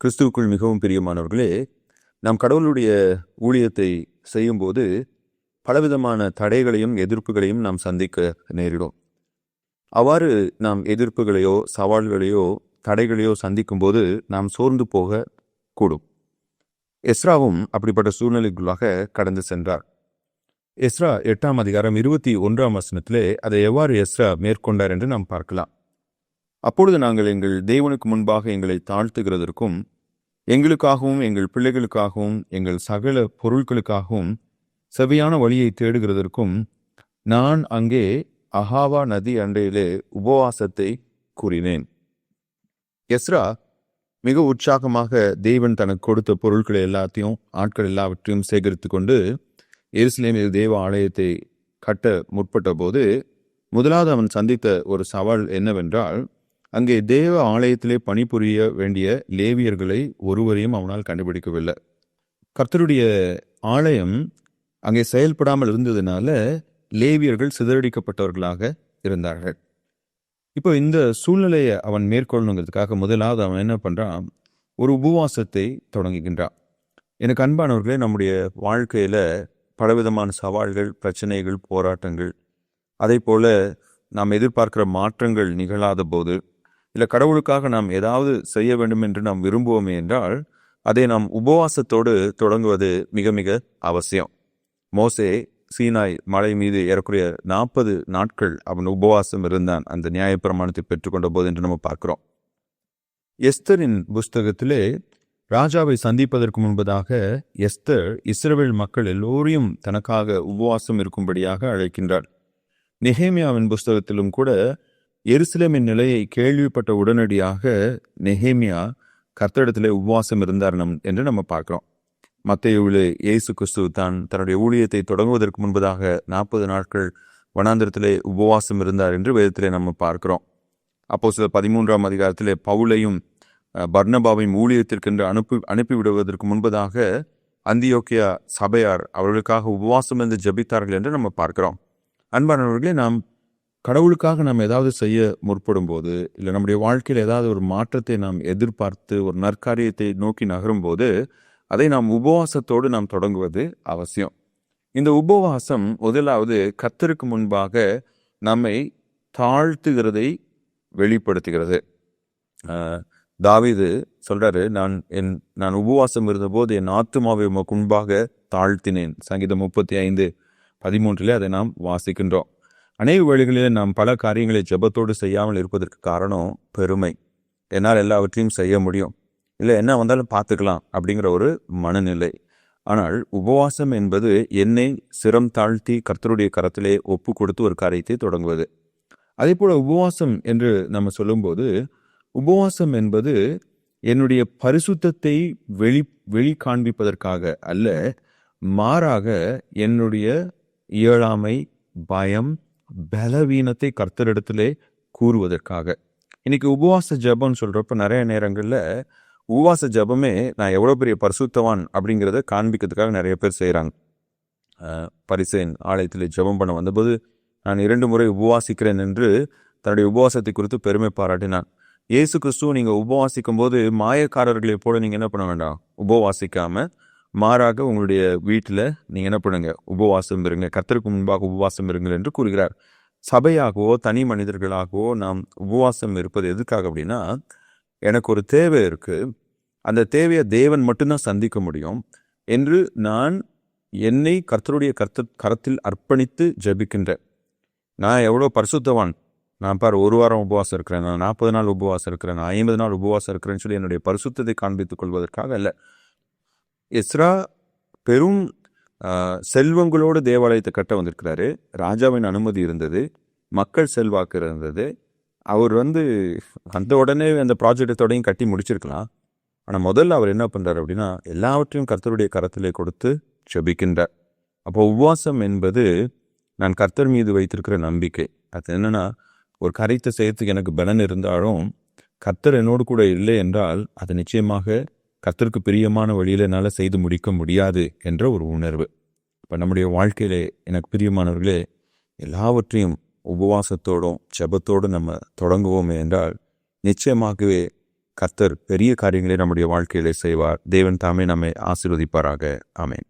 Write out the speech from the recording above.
கிறிஸ்துவுக்குள் மிகவும் பிரியமானவர்களே நாம் கடவுளுடைய ஊழியத்தை செய்யும்போது பலவிதமான தடைகளையும் எதிர்ப்புகளையும் நாம் சந்திக்க நேரிடும். அவ்வாறு நாம் எதிர்ப்புகளையோ சவால்களையோ தடைகளையோ சந்திக்கும்போது நாம் சோர்ந்து போக கூடும். எஸ்ராவும் அப்படிப்பட்ட சூழ்நிலைக்குள்ளாக கடந்து சென்றார். எஸ்ரா எட்டாம் அதிகாரம் இருபத்தி ஒன்றாம் வசனத்திலே அதை எவ்வாறு எஸ்ரா மேற்கொண்டார் என்று நாம் பார்க்கலாம். அப்பொழுது நாங்கள் எங்கள் தேவனுக்கு முன்பாக எங்களை தாழ்த்துகிறதற்கும் எங்களுக்காகவும் எங்கள் பிள்ளைகளுக்காகவும் எங்கள் சகல பொருட்களுக்காகவும் செவையான வழியை தேடுகிறதற்கும் நான் அங்கே அஹாவா நதி அன்றையிலே உபவாசத்தை கூறினேன். எஸ்ரா மிக உற்சாகமாக தேவன் தனக்கு கொடுத்த பொருட்களை எல்லாத்தையும் ஆட்கள் எல்லாவற்றையும் சேகரித்து கொண்டு எருசலேமில் தேவ ஆலயத்தை கட்ட முற்பட்ட போது முதலாவது அவன் சந்தித்த ஒரு சவால் என்னவென்றால் அங்கே தேவ ஆலயத்திலே பணிபுரிய வேண்டிய லேவியர்களை ஒருவரையும் அவனால் கண்டுபிடிக்கவில்லை. கர்த்தருடைய ஆலயம் அங்கே செயல்படாமல் இருந்ததுனால லேவியர்கள் சிதறடிக்கப்பட்டவர்களாக இருந்தார்கள். இப்போ இந்த சூழ்நிலையை அவன் மேற்கொள்ளணுங்கிறதுக்காக முதலாவது அவன் என்ன பண்ணுறான் ஒரு உபவாசத்தை தொடங்குகின்றான். எனக்கு அன்பானவர்களே நம்முடைய வாழ்க்கையில் பலவிதமான சவால்கள் பிரச்சனைகள் போராட்டங்கள் அதே போல் நாம் எதிர்பார்க்கிற மாற்றங்கள் நிகழாத போது இல்லை கடவுளுக்காக நாம் ஏதாவது செய்ய வேண்டும் என்று நாம் விரும்புவோமே என்றால் அதை நாம் உபவாசத்தோடு தொடங்குவது மிக மிக அவசியம். மோசே சீனாய் மலை மீது ஏறக்குறைய நாற்பது நாட்கள் அவன் உபவாசம் இருந்தான் அந்த நியாயப்பிரமாணத்தை பெற்றுக்கொண்ட போது என்று நம்ம பார்க்கிறோம். எஸ்தரின் புஸ்தகத்திலே ராஜாவை சந்திப்பதற்கு முன்பதாக எஸ்தர் இஸ்ரவேல் மக்கள் எல்லோரையும் தனக்காக உபவாசம் இருக்கும்படியாக அழைக்கின்றார். நெஹேமியாவின் புஸ்தகத்திலும் கூட எருசலேமின் நிலையை கேள்விப்பட்ட உடனடியாக நெஹேமியா கர்த்தடத்தில் உபவாசம் இருந்தார் நம் என்று நம்ம பார்க்கிறோம். மத்தையுவிலே இயேசு கிறிஸ்து தான் தன்னுடைய ஊழியத்தை தொடங்குவதற்கு முன்பதாக நாற்பது நாட்கள் வனாந்திரத்திலே உபவாசம் இருந்தார் என்று வேதத்திலே நம்ம பார்க்கிறோம். அப்போ சில பதிமூன்றாம் அதிகாரத்திலே பவுலையும் பர்ணபாவையும் ஊழியத்திற்கென்று அனுப்பி அனுப்பிவிடுவதற்கு முன்பதாக அந்தியோக்கியா சபையார் அவர்களுக்காக உபவாசம் இருந்து ஜெபித்தார்கள் என்று நம்ம பார்க்கிறோம். அன்பானவர்களே நாம் கடவுளுக்காக நாம் ஏதாவது செய்ய முற்படும் போது இல்லை நம்முடைய வாழ்க்கையில் ஏதாவது ஒரு மாற்றத்தை நாம் எதிர்பார்த்து ஒரு நற்காரியத்தை நோக்கி நகரும் போது அதை நாம் உபவாசத்தோடு நாம் தொடங்குவது அவசியம். இந்த உபவாசம் முதலாவது கத்தருக்கு முன்பாக நம்மை தாழ்த்துகிறதை வெளிப்படுத்துகிறது. தாவிது தாவீது சொல்றாரு நான் என் நான் உபவாசம் இருந்தபோது என் ஆத்துமாவை உமக்கு முன்பாக தாழ்த்தினேன். சங்கீதம் முப்பத்தி ஐந்து பதிமூன்றிலே அதை நாம் வாசிக்கின்றோம். அநேக வேளைகளிலே நாம் பல காரியங்களை ஜெபத்தோடு செய்யாமல் இருப்பதற்கு காரணம் பெருமை. என்னால் எல்லாவற்றையும் செய்ய முடியும். இல்லை என்ன வந்தாலும் பார்த்துக்கலாம் அப்படிங்கிற ஒரு மனநிலை. ஆனால் உபவாசம் என்பது என்னை சிரம் தாழ்த்தி கர்த்தருடைய கரத்திலே ஒப்பு கொடுத்து ஒரு காரியத்தை தொடங்குவது. அதே போல உபவாசம் என்று நம்ம சொல்லும்போது உபவாசம் என்பது என்னுடைய பரிசுத்தத்தை வெளி வெளி காண்பிப்பதற்காக அல்ல மாறாக என்னுடைய இயலாமை பயம் பலவீனத்தை கர்த்தரிடத்திலே கூறுவதற்காக. இன்னைக்கு உபவாச ஜெபம்னு சொல்கிறப்ப நிறைய நேரங்களில் உபவாச ஜெபமே நான் எவ்வளோ பெரிய பரிசுத்தவான் அப்படிங்கிறத காண்பிக்கிறதுக்காக நிறைய பேர் செய்கிறாங்க பரிசேன் ஆலயத்தில் ஜெபம் பண்ண வந்தபோது நான் இரண்டு முறை உபவாசிக்கிறேன் என்று தன்னுடைய உபவாசத்தை குறித்து பெருமை பாராட்டினான். இயேசு கிறிஸ்துவ நீங்கள் உபவாசிக்கும் போது மாயக்காரர்களை போல நீங்கள் என்ன பண்ண வேண்டாம்? உபவாசிக்காமல் மாறாக உங்களுடைய வீட்டில் நீங்கள் என்ன பண்ணுங்க? உபவாசம் இருங்க. கர்த்தருக்கு முன்பாக உபவாசம் இருங்கள் என்று கூறுகிறார். சபையாகவோ தனி மனிதர்களாகவோ நாம் உபவாசம் இருப்பது எதுக்காக அப்படின்னா எனக்கு ஒரு தேவை இருக்குது அந்த தேவையை தேவன் மட்டும்தான் சந்திக்க முடியும் என்று நான் என்னை கர்த்தருடைய கர்த்த கரத்தில் அர்ப்பணித்து ஜெபிக்கின்றேன். நான் எவ்வளோ பரிசுத்தவான்? நான் பார் ஒரு வாரம் உபவாசம் இருக்கிறேன். நான் நாற்பது நாள் உபவாசம் இருக்கிறேன். நான் ஐம்பது நாள் உபவாசம் இருக்கிறேன்னு சொல்லி என்னுடைய பரிசுத்தத்தை காண்பித்துக் கொள்வதற்காக இல்லை எஸ்ரா பெரும் செல்வங்களோட செல்வங்களோடு தேவாலயத்தை கட்ட வந்திருக்கிறாரு. ராஜாவின் அனுமதி இருந்தது. மக்கள் செல்வாக்கு இருந்தது. அவர் வந்து அந்த உடனே அந்த ப்ராஜெக்டத்தோடையும் கட்டி முடிச்சிருக்கலாம். ஆனால் முதல்ல அவர் என்ன பண்ணுறாரு அப்படின்னா எல்லாவற்றையும் கர்த்தருடைய கரத்திலே கொடுத்து செபிக்கின்றார் அப்போ உபவாசம் என்பது நான் கர்த்தர் மீது வைத்திருக்கிற நம்பிக்கை. அது என்னென்னா ஒரு கரைத்த செய்யறதுக்கு எனக்கு பலன் இருந்தாலும் கர்த்தர் என்னோடு கூட இல்லை என்றால் அது நிச்சயமாக கர்த்தருக்கு பிரியமான வழியில் என்னால் செய்து முடிக்க முடியாது என்ற ஒரு உணர்வு. இப்போ நம்முடைய வாழ்க்கையிலே எனக்கு பிரியமானவர்களே எல்லாவற்றையும் உபவாசத்தோடும் ஜெபத்தோடும் நம்ம தொடங்குவோம் என்றால் நிச்சயமாகவே கர்த்தர் பெரிய காரியங்களை நம்முடைய வாழ்க்கையிலே செய்வார். தேவன் தாமே நம்மை ஆசீர்வதிப்பாராக. ஆமேன்.